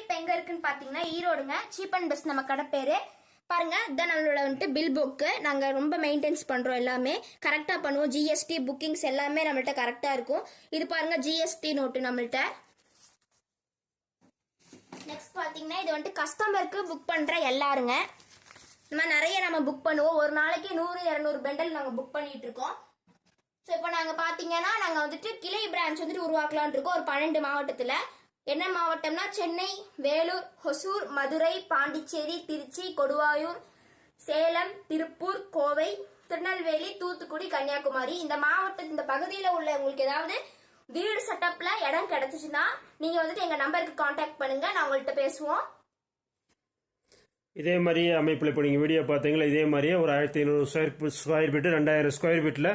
இப்போ எங்க இருக்குன்னு பாத்தீங்கன்னா ஈரோடுங்க. சீப் அண்ட் பெஸ்ட் நம்ம கடை பேரு. பாருங்க இதான் நம்மளோட வந்துட்டு பில் புக்கு நாங்கள் ரொம்ப மெயின்டைன்ஸ் பண்ணுறோம் எல்லாமே. கரெக்டாக பண்ணுவோம். ஜிஎஸ்டி புக்கிங்ஸ் எல்லாமே நம்மள்ட்ட கரெக்டாக இருக்கும். இது பாருங்க ஜிஎஸ்டி நோட்டு நம்மள்ட்ட. நெக்ஸ்ட் பார்த்தீங்கன்னா இது வந்துட்டு கஸ்டமருக்கு புக் பண்ணுற எல்லாருங்க. இந்த மாதிரி நிறைய நம்ம புக் பண்ணுவோம். ஒரு நாளைக்கு நூறு இரநூறு பெண்டல் நாங்கள் புக் பண்ணிட்டு இருக்கோம். ஸோ இப்போ நாங்கள் பார்த்தீங்கன்னா நாங்கள் வந்துட்டு கிளை பிரான்ச் வந்துட்டு உருவாக்கலான் இருக்கோம். ஒரு பன்னெண்டு மாவட்டத்தில். என்ன மாவட்டம்னா சென்னை வேலூர் ஹொசூர் மதுரை பாண்டிச்சேரி திருச்சி கொடுவாயூர் சேலம் திருப்பூர் கோவை திருநெல்வேலி தூத்துக்குடி கன்னியாகுமரி. இந்த மாவட்ட இந்த பகுதியில் உள்ள உங்களுக்கு ஏதாவது வீடு செட்டப்ல இடம் கிடைச்சிச்சுன்னா நீங்க வந்துட்டு எங்க நம்பருக்கு காண்டாக்ட் பண்ணுங்க. நான் உங்கள்கிட்ட பேசுவோம். இதே மாதிரியே அமைப்பில் இப்போ நீங்கள் வீடியோ பார்த்தீங்களா? இதே மாதிரியே ஒரு ஆயிரத்தி ஐநூறு ஸ்கொயர் ஸ்கொயர் ஃபீட்டு ரெண்டாயிரம் ஸ்கொயர் ஃபீட்டில்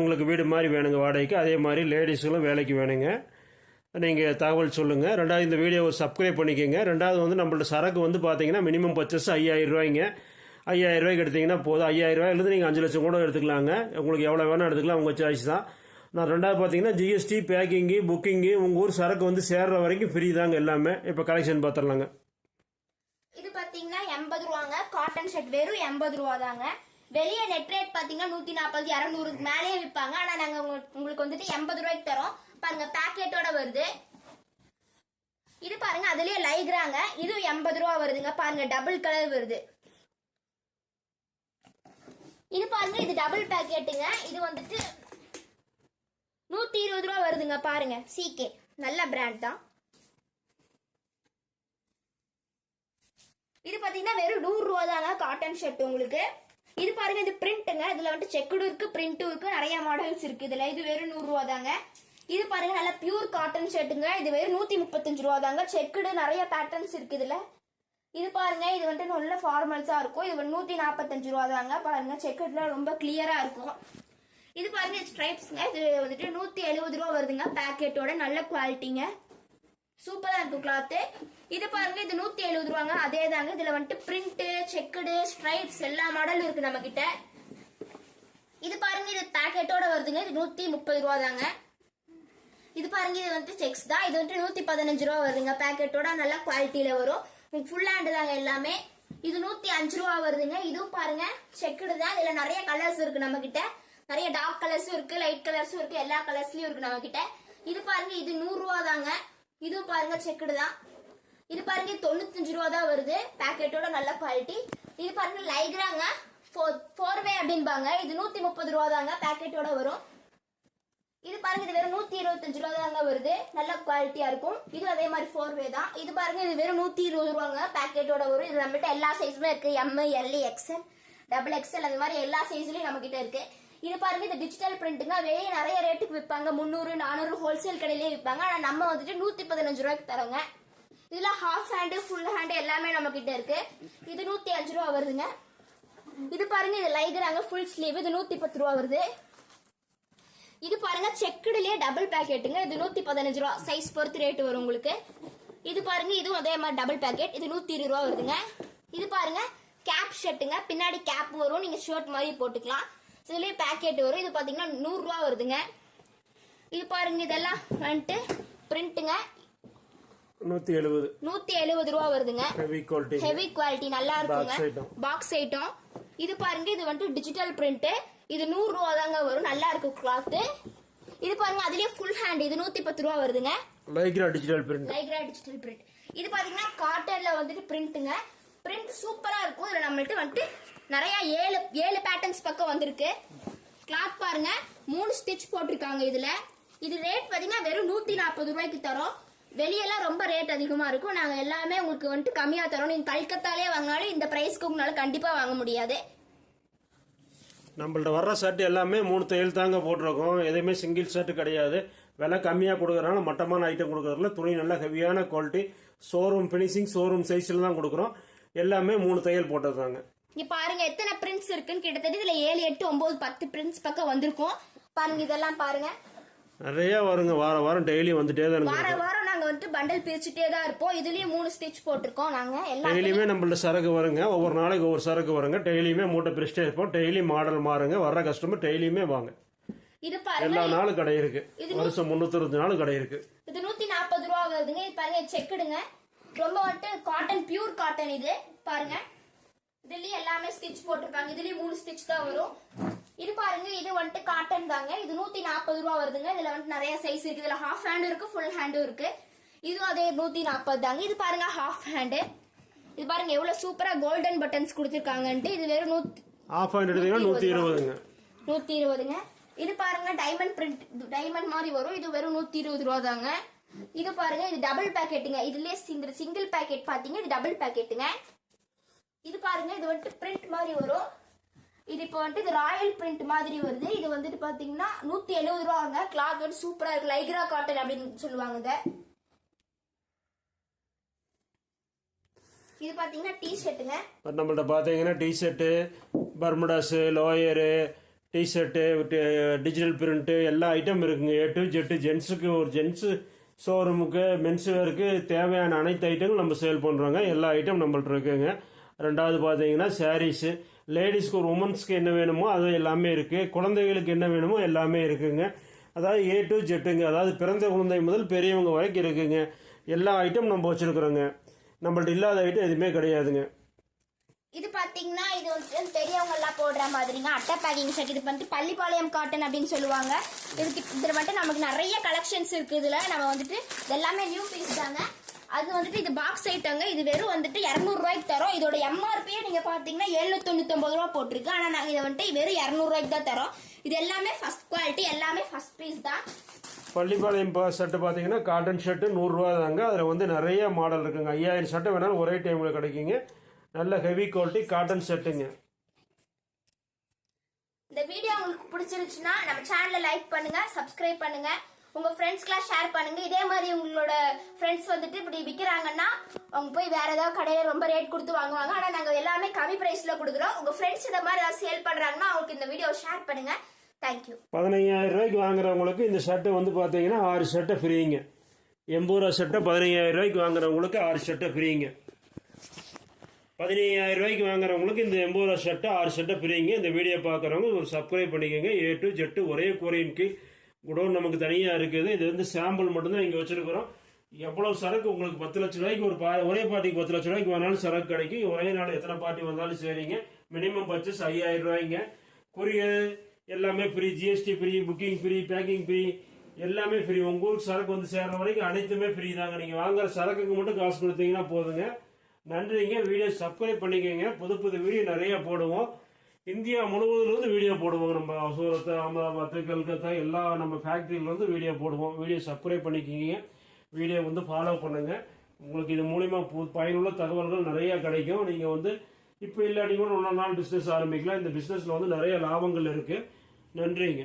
உங்களுக்கு வீடு மாதிரி வேணுங்க வாடகைக்கு. அதே மாதிரி லேடிஸுகளும் வேலைக்கு வேணுங்க. நீங்கள் தகவல் சொல்லுங்கள் ரெண்டாவது இந்த வீடியோவை சப்ஸ்கிரைப் பண்ணிக்கோங்க. ரெண்டாவது வந்து நம்மளோட சரக்கு வந்து பார்த்தீங்கன்னா மினிமம் பர்ச்சஸ் ஐயாயிரம் ரூபாய்ங்க. ஐயாயிரம் ரூபாய்க்கு எடுத்தீங்கன்னா போதும். ஐயாயிரம் ரூபாயிலிருந்து நீங்கள் அஞ்சு லட்சம் கூட எடுத்துக்கலாங்க. உங்களுக்கு எவ்வளோ வேணால் எடுத்துக்கலாம். உங்கள் சாய்ஸ் தான். நான் ரெண்டாவது பார்த்தீங்கன்னா ஜிஎஸ்டி பேக்கிங்கு புக்கிங்கு உங்கள் ஊர் சரக்கு வந்து சேர்ற வரைக்கும் ஃப்ரீ தாங்க எல்லாமே. இப்போ கலெக்ஷன் பார்த்துடலாங்க இது பார்த்தீங்கன்னா எண்பது ரூபாங்க. காட்டன் ஷர்ட் வெறும் எண்பது ரூபா தாங்க. வெளியே நெட் ரேட் பார்த்தீங்கன்னா நூற்றி நாற்பது இரநூறுக்கு மேலேயே விற்பாங்க ஆனால் நாங்கள் உங்களுக்கு வந்துட்டு எண்பது ரூபாய்க்கு தரோம். பாருங்க பேக்கெட்டோட வருது இது பாருங்க அதுலயே லைக்ராங்க இது எண்பது ரூபா வருதுங்க பாருங்க டபுள் கலர் வருது. இது பாருங்க இது டபுள் பேக்கெட்டுங்க இது வந்துட்டு நூத்தி இருபது ரூபா வருதுங்க பாருங்க சிகே நல்ல பிராண்ட் தான். இது பாத்தீங்கன்னா வெறும் நூறு ரூபா தாங்க காட்டன் ஷர்ட் உங்களுக்கு. இது பாருங்க இது பிரிண்ட்டுங்க இதுல வந்துட்டு செக்குடும் இருக்கு பிரிண்ட்டும் இருக்கு நிறைய மாடல்ஸ் இருக்கு. இதுல இது வெறும் நூறு ரூபா தாங்க. இது பாருங்க நல்ல பியூர் காட்டன் ஷர்ட்டுங்க இது வெறும் நூத்தி முப்பத்தஞ்சு ரூபா தாங்க. செக்குடு நிறைய பேட்டர்ன்ஸ் இருக்கு இதுல இது பாருங்க இது வந்துட்டு நல்ல ஃபார்மல்ஸா இருக்கும். இது நூற்றி நூத்தி நாற்பத்தஞ்சு ரூபா தாங்க. பாருங்க செக்குடுல ரொம்ப கிளியரா இருக்கும். இது பாருங்க ஸ்ட்ரைப்ஸ்ங்க இது வந்துட்டு நூத்தி எழுபது ரூபா வருதுங்க பேக்கெட்டோட நல்ல குவாலிட்டிங்க சூப்பரா இருக்கும் கிளாத்து இது பாருங்க இது நூத்தி எழுபது ரூபாங்க. அதே தாங்க. இதுல வந்துட்டு பிரிண்ட் செக்குடு ஸ்ட்ரைப்ஸ் எல்லா மாடலும் இருக்கு நம்ம கிட்ட இது பாருங்க இது பேக்கெட்டோட வருதுங்க. இது நூத்தி முப்பது ரூபா தாங்க. இது பாருங்க இது வந்துட்டு செக்ஸ் தான். இது வந்துட்டு நூத்தி பதினஞ்சு ரூபா வருதுங்க. பேக்கெட்டோட நல்ல குவாலிட்டியில வரும். ஃபுல் ஹேண்ட் தாங்க எல்லாமே. இது நூத்தி அஞ்சு ரூபா வருதுங்க. இதுவும் பாருங்க செக்குடு தான் இதுல நிறைய கலர்ஸ் இருக்கு நம்ம கிட்ட நிறைய டார்க் கலர்ஸும் இருக்கு லைட் கலர்ஸும் இருக்கு. எல்லா கலர்ஸ்லயும் இருக்கு நம்ம கிட்ட இது பாருங்க இது நூறு ரூபா தாங்க. இதுவும் பாருங்க செக்குடு தான் இது பாருங்க தொண்ணூத்தஞ்சு ரூபா தான் வருது. பேக்கெட்டோட நல்ல குவாலிட்டி இது பாருங்க லைக்ராங்க ஃபோர் வே அப்படின்பாங்க இது நூத்தி முப்பது ரூபா தாங்க. பேக்கெட்டோட வரும். இது பாருங்க இது வெறும் நூத்தி இருபத்தஞ்சு ரூபா தாங்க வருது. நல்ல குவாலிட்டியா இருக்கும். இது அதே மாதிரி ஃபோர் வே தான். இது பாருங்க இது வெறும் நூத்தி இருபது ரூபாங்க. பேக்கெட்டோட வரும் இது நம்மகிட்ட எல்லா சைஸுமே இருக்கு. M L XL double XL அந்த மாதிரி எல்லா சைஸ்லயும் நம்ம கிட்ட இருக்கு. இது பாருங்க இது டிஜிட்டல் பிரிண்ட்டுங்க வெளியே நிறைய ரேட்டுக்கு விற்பாங்க முந்நூறு நானூறு ஹோல்சேல் கடையிலேயே விற்பாங்க ஆனா நம்ம வந்துட்டு நூத்தி பதினஞ்சு ரூபாய்க்கு தரோங்க. இதுல ஹாஃப் ஹேண்டு ஃபுல் ஹேண்டு எல்லாமே நம்ம கிட்ட இருக்கு. இது நூத்தி அஞ்சு ரூபா வருதுங்க. இது பாருங்க இது லைக்ராங்க. ஃபுல் ஸ்லீவ் இது நூத்தி பத்து ரூபா வருது. இது பாருங்க செக்குடுலயே டபுள் பேக்கெட்டுங்க இது நூத்தி பதினஞ்சு ரூபா. சைஸ் பொறுத்து ரேட் வரும் உங்களுக்கு. இது பாருங்க இதுவும் அதே மாதிரி டபுள் பேக்கெட் இது நூத்தி இருபது ரூபா வருதுங்க. இது பாருங்க கேப் ஷர்ட்டுங்க பின்னாடி கேப் வரும். நீங்க ஷர்ட் மாதிரி போட்டுக்கலாம். இதுலயே பேக்கெட் வரும். இது பாத்தீங்கன்னா நூறு ரூபா வருதுங்க. இது பாருங்க இதெல்லாம் வந்துட்டு பிரிண்ட்டுங்க நூற்றி எழுபது. நூத்தி எழுபது ரூபா வருதுங்க. ஹெவி குவாலிட்டி ஹெவி குவாலிட்டி நல்லா இருக்குங்க. பாக்ஸ் ஐட்டம் இது பாருங்க இது வந்துட்டு டிஜிட்டல் பிரிண்ட் இது நூறு ரூபா தாங்க வரும். நல்லா இருக்கு கிளாத் இது பாருங்க அதுலயே ஃபுல் ஹேண்ட் இது நூத்தி பத்து ரூபா வருதுங்க. Lycra digital print Lycra digital print இது பாத்தீங்கன்னா காட்டன்ல வந்துட்டு பிரிண்ட்டுங்க பிரிண்ட் சூப்பரா இருக்கும். இதுல நம்மள்ட்ட வந்துட்டு நிறைய ஏழு ஏழு பேட்டர்ன்ஸ் பக்கம் வந்திருக்கு. கிளாத் பாருங்க மூணு ஸ்டிச் போட்டிருக்காங்க இதுல. இது ரேட் பாத்தீங்கன்னா வெறும் நூத்தி நாற்பது ரூபாய்க்கு தரோம். வெளியெல்லாம் ரொம்ப ரேட் அதிகமா இருக்கும். நாங்க எல்லாமே உங்களுக்கு வந்துட்டு கம்மியா தரோம். நீங்க கல்கத்தாலே வாங்கினாலும் இந்த பிரைஸ்க்கு உங்களால கண்டிப்பா வாங்க முடியாது. நம்மள்ட்ட வர்ற ஷர்ட் எல்லாமே மூணு தையல் தாங்க போட்டிருக்கோம். எதுவுமே சிங்கிள் ஷர்ட் கிடையாது. விலை கம்மியாக கொடுக்குறனால மட்டமான ஐட்டம் கொடுக்குறதுல துணி நல்ல ஹெவியான குவாலிட்டி ஷோரூம் ஃபினிஷிங் ஷோரூம் சைஸில் தான் கொடுக்குறோம். எல்லாமே மூணு தையல் போட்டது தாங்க இங்க பாருங்க எத்தனை பிரிண்ட்ஸ் இருக்குன்னு கிட்டத்தட்ட இதுல ஏழு எட்டு ஒன்பது பத்து பிரிண்ட்ஸ் பக்கம் வந்திருக்கும். பாருங்க இதெல்லாம் பாருங்க. நிறைய வருங்க. வாரம் வாரம் டெய்லி வந்துட்டே தான் வார இருக்கு வாரம் நாங்க வந்துட்டு பண்டல் பிரிச்சுட்டே தான் இருப்போம். இதுலயும் மூணு ஸ்டிச் போட்டிருக்கோம் நாங்க. டெய்லியுமே நம்மள்ட்ட சரக்கு வருங்க. ஒவ்வொரு நாளைக்கு ஒவ்வொரு சரக்கு வருங்க. டெய்லியுமே மூட்டை பிரிச்சுட்டே இருப்போம். டெய்லி மாடல் மாறுங்க. வர்ற கஸ்டமர் டெய்லியுமே வாங்க. இது பாருங்க எல்லா நாளும் கடை இருக்கு. வருஷம் முன்னூத்தி நாள் கடை இருக்கு. இது நூத்தி நாற்பது ரூபா வருதுங்க இது பாருங்க செக்குடுங்க ரொம்ப வந்துட்டு காட்டன் பியூர் காட்டன் இது. பாருங்க. இதுலயும் எல்லாமே ஸ்டிச் போட்டிருக்காங்க. இதுலயும் மூணு ஸ்டிச் தான் வரும். இது பாருங்க இது வந்துட்டு காட்டன் தாங்க. இது நூத்தி நாற்பது ரூபா வருதுங்க. இதுல வந்துட்டு நிறைய சைஸ் இருக்கு. இதுல ஹாஃப் ஹேண்டும் இருக்கு ஃபுல் ஹேண்டும் இருக்கு. இதுவும் அதே நூத்தி நாற்பது தாங்க. இது பாருங்க ஹாஃப் ஹேண்டு இது பாருங்க எவ்வளவு சூப்பரா கோல்டன் பட்டன்ஸ் கொடுத்துருக்காங்கன்ட்டு இது வெறும் நூத்தி ஆஃப் ஹேண்ட் நூற்றி இருபதுங்க. நூத்தி இருபதுங்க. இது பாருங்க டைமண்ட் பிரிண்ட் டைமண்ட் மாதிரி வரும். இது வெறும் நூத்தி இருபது ரூபா தாங்க இது பாருங்க இது டபுள் பேக்கெட்டுங்க இதுலயே சிங்கிள் சிங்கிள் பேக்கெட் பாத்தீங்க இது டபுள் பேக்கெட்டுங்க இது பாருங்க இது வந்துட்டு பிரிண்ட் மாதிரி வரும். இது இப்போ வந்துட்டு இது ராயல் பிரிண்ட் மாதிரி வருது. இது வந்துட்டு பாத்தீங்கன்னா நூத்தி எழுபது ரூபாங்க. கிளாத் வந்து சூப்பரா இருக்கு. லைக்ரா காட்டன் அப்படின்னு சொல்லுவாங்க இது பாத்தீங்கன்னா டி ஷர்ட்டுங்க நம்மள்ட்ட பார்த்தீங்கன்னா T-shirt Bermudas lower T-shirt digital print எல்லா ஐட்டம் இருக்குங்க. ஏ டு ஜெட்டு ஜென்ஸுக்கு ஒரு ஜென்ஸு ஷோரூமுக்கு மென்ஸ் வேருக்கு தேவையான அனைத்து ஐட்டங்களும் நம்ம சேல் பண்ணுறோங்க எல்லா ஐட்டம் நம்மள்ட்ட இருக்குங்க. ரெண்டாவது பார்த்தீங்கன்னா சாரீஸு லேடிஸ்க்கு ஒரு உமன்ஸ்க்கு என்ன வேணுமோ அது எல்லாமே இருக்குது குழந்தைகளுக்கு என்ன வேணுமோ எல்லாமே இருக்குங்க. அதாவது ஏ டு ஜெட்டுங்க அதாவது பிறந்த குழந்தை முதல் பெரியவங்க வரைக்கும் இருக்குங்க. எல்லா ஐட்டம் நம்ம வச்சுருக்குறோங்க. நம்மள்ட்ட இல்லாத ஐட்டம் எதுவுமே கிடையாதுங்க. இது பாத்தீங்கன்னா இது வந்து பெரியவங்க எல்லாம் போடுற மாதிரிங்க. அட்டை பேக்கிங் செட் இது வந்துட்டு பள்ளிப்பாளையம் காட்டன் அப்படின்னு சொல்லுவாங்க. இதுக்கு இதுல வந்துட்டு நமக்கு நிறைய கலெக்ஷன்ஸ் இருக்கு. இதுல நம்ம வந்துட்டு எல்லாமே நியூ பீஸ் தாங்க. அது வந்துட்டு இது பாக்ஸ் ஐட்டங்க இது வெறும் வந்துட்டு இரநூறுவாய்க்கு தரோம். இதோட எம்ஆர்பியே நீங்க பாத்தீங்கன்னா எழுநூத்தி தொண்ணூத்தொம்பது ரூபா போட்டிருக்கு. ஆனா நாங்க இதை வந்துட்டு வெறும் இரநூறுவாய்க்கு தான் தரோம். இது எல்லாமே ஃபர்ஸ்ட் குவாலிட்டி எல்லாமே ஃபர்ஸ்ட் பீஸ் தான். பள்ளிப்பாளையம் பா ஷர்ட்டு பார்த்தீங்கன்னா காட்டன் ஷர்ட்டு நூறுரூவா தாங்க அதில் வந்து நிறைய மாடல் இருக்குங்க. ஐயாயிரம் ஷர்ட்டு வேணாலும் ஒரே டைமில் கிடைக்குங்க. நல்ல ஹெவி குவாலிட்டி காட்டன் ஷர்ட்டுங்க இந்த வீடியோ உங்களுக்கு பிடிச்சிருச்சுன்னா நம்ம சேனலை லைக் பண்ணுங்க சப்ஸ்கிரைப் பண்ணுங்க. உங்க ஃப்ரெண்ட்ஸ்க்குலாம் ஷேர் பண்ணுங்க. இதே மாதிரி உங்களோட ஃப்ரெண்ட்ஸ் வந்துட்டு இப்படி விற்கிறாங்கன்னா அவங்க போய் வேற ஏதாவது கடையில ரொம்ப ரேட் கொடுத்து வாங்குவாங்க. ஆனா நாங்க எல்லாமே கம்மி பிரைஸ்ல கொடுக்குறோம். உங்க ஃப்ரெண்ட்ஸ் இந்த மாதிரி ஏதாவது சேல் பண்றாங்கன்னா அவங்களுக்கு இந்த வீடியோ ஷேர் பண்ணுங்க. பதினையாயிரம் ரூபாய்க்கு வாங்குறவங்களுக்கு இந்த ஷர்ட்டை வந்து பார்த்தீங்கன்னா ஆறு ஷர்ட்டை ஃப்ரீங்க எண்பது ரூபா ஷர்ட்டை பதினையாயிரம் ரூபாய்க்கு வாங்குறவங்களுக்கு ஆறு ஷர்ட்டை ஃப்ரீங்க பதினையாயிரம் ரூபாய்க்கு வாங்குறவங்களுக்கு இந்த எண்பது ரூபா ஷர்ட்டை ஆறு ஷர்ட்டை ஃப்ரீங்க இந்த வீடியோ பார்க்குறவங்க ஒரு சப்ஸ்கிரைப் பண்ணிக்கோங்க. ஏ டு ஜெட்டு ஒரே குறையின் கீழ். குடோன் நமக்கு தனியாக இருக்குது. இது வந்து சாம்பிள் மட்டும்தான் இங்கே வச்சுருக்குறோம். எவ்வளோ சரக்கு? உங்களுக்கு பத்து லட்ச ரூபாய்க்கு ஒரு பா ஒரே பார்ட்டிக்கு பத்து லட்ச ரூபாய்க்கு வேணாலும் சரக்கு கிடைக்கும். ஒரே நாள் எத்தனை பார்ட்டி வந்தாலும் சரிங்க. மினிமம் பர்ச்சேஸ் ஐயாயிரம் ரூபாய்ங்க. கொரியர் எல்லாமே free GST free booking free packing free எல்லாமே ஃப்ரீ உங்க ஊருக்கு சரக்கு வந்து சேர்ற வரைக்கும் அனைத்துமே ஃப்ரீ தாங்க. நீங்க வாங்குற சரக்குக்கு மட்டும் காசு கொடுத்தீங்கன்னா போதுங்க. நன்றிங்க. வீடியோ சப்ஸ்கிரைப் பண்ணிக்கோங்க. புது புது வீடியோ நிறைய போடுவோம். இந்தியா முழுவதுலேருந்து வீடியோ போடுவோம் நம்ம சூரத் அகமதாபாத் கல்கத்தா எல்லா நம்ம ஃபேக்ட்ரியிலேருந்து வீடியோ போடுவோம். வீடியோ சப்ஸ்கிரைப் பண்ணிக்கிங்க. வீடியோ வந்து ஃபாலோ பண்ணுங்க. உங்களுக்கு இது மூலிமா பயனுள்ள தகவல்கள் நிறைய கிடைக்கும். நீங்க வந்து இப்போ இல்லாட்டி கூட இன்னொரு நாள் பிஸ்னஸ் ஆரம்பிக்கலாம். இந்த பிஸ்னஸில் வந்து நிறைய லாபங்கள் இருக்குது நன்றிங்க.